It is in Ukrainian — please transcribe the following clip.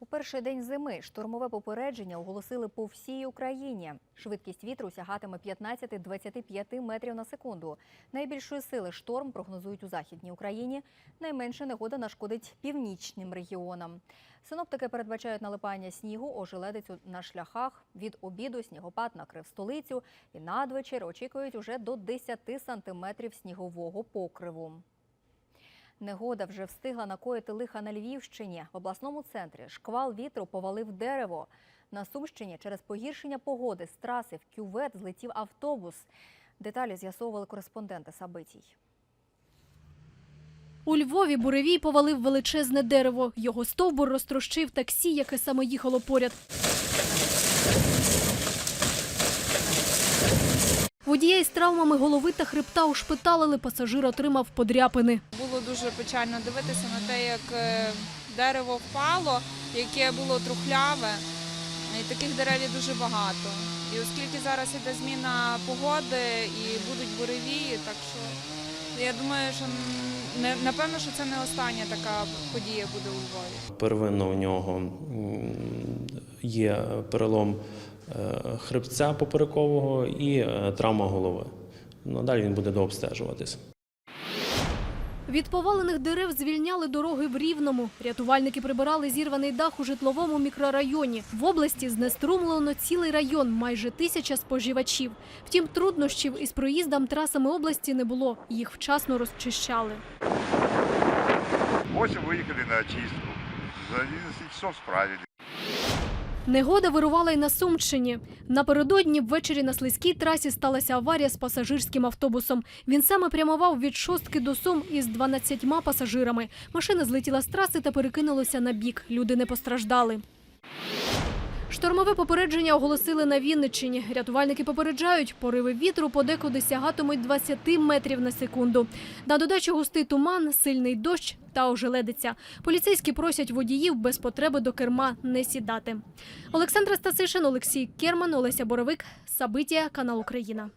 У перший день зими штормове попередження оголосили по всій Україні. Швидкість вітру сягатиме 15-25 метрів на секунду. Найбільшої сили шторм прогнозують у західній Україні. Найменше негода нашкодить північним регіонам. Синоптики передбачають налипання снігу, ожеледицю на шляхах. Від обіду снігопад накрив столицю і надвечір очікують уже до 10 сантиметрів снігового покриву. Негода вже встигла накоїти лиха на Львівщині. В обласному центрі шквал вітру повалив дерево. На Сумщині через погіршення погоди з траси в кювет злетів автобус. Деталі з'ясовували кореспонденти Сабитій. У Львові буревій повалив величезне дерево. Його стовбур розтрощив таксі, яке саме їхало поряд. Водія із травмами голови та хребта ушпиталили, пасажир отримав подряпини. Було дуже печально дивитися на те, як е, дерево впало, яке було трухляве. І таких дерев є дуже багато. І оскільки зараз іде зміна погоди і будуть буревії, так що я думаю, що не- напевно, що це не остання така подія буде у Львові. Первинно у нього є перелом хребця поперекового і е, травма голови. Надалі він буде дообстежуватись. Від повалених дерев звільняли дороги в Рівному. Рятувальники прибирали зірваний дах у житловому мікрорайоні. В області знеструмлено цілий район, майже тисяча споживачів. Втім, труднощів із проїздом трасами області не було. Їх вчасно розчищали. 8 выехали на очистку. За 11 часов справились. Негода вирувала й на Сумщині. Напередодні ввечері на слизькій трасі сталася аварія з пасажирським автобусом. Він саме прямував від шостки до Сум із 12 пасажирами. Машина злетіла з траси та перекинулася на бік. Люди не постраждали. Штормове попередження оголосили на Вінниччині. Рятувальники попереджають, пориви вітру подекуди сягатимуть 20 метрів на секунду. На додачу густий туман, сильний дощ та ожеледиця. Поліцейські просять водіїв без потреби до керма не сідати. Олександра Стасишин, Олексій Керман, Олеся Боровик, Сабитія, канал Україна.